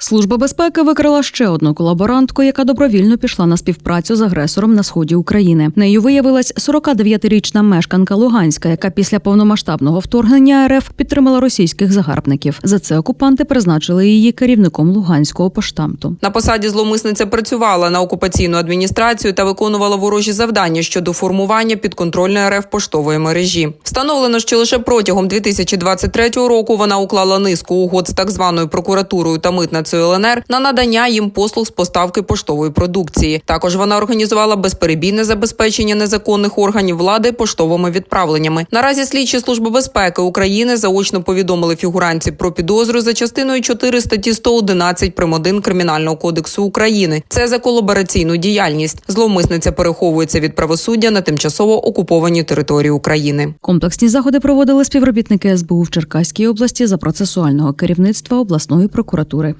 Служба безпеки викрила ще одну колаборантку, яка добровільно пішла на співпрацю з агресором на сході України. Нею виявилась 49-річна мешканка Луганська, яка після повномасштабного вторгнення РФ підтримала російських загарбників. За це окупанти призначили її керівником Луганського поштамту. На посаді зловмисниця працювала на окупаційну адміністрацію та виконувала ворожі завдання щодо формування підконтрольної РФ поштової мережі. Встановлено, що лише протягом 2023 року вона уклала низку угод з так званою прокуратурою та митнацею ЛНР на надання їм послуг з поставки поштової продукції. Також вона організувала безперебійне забезпечення незаконних органів влади поштовими відправленнями. Наразі слідчі служби безпеки України заочно повідомили фігуранці про підозру за частиною 4 статті 111 прим. 1 кримінального кодексу України. Це за колабораційну діяльність. Зловмисниця переховується від правосуддя на тимчасово окупованій території України. Комплексні заходи проводили співробітники СБУ в Черкаській області за процесуального керівництва обласної прокуратури.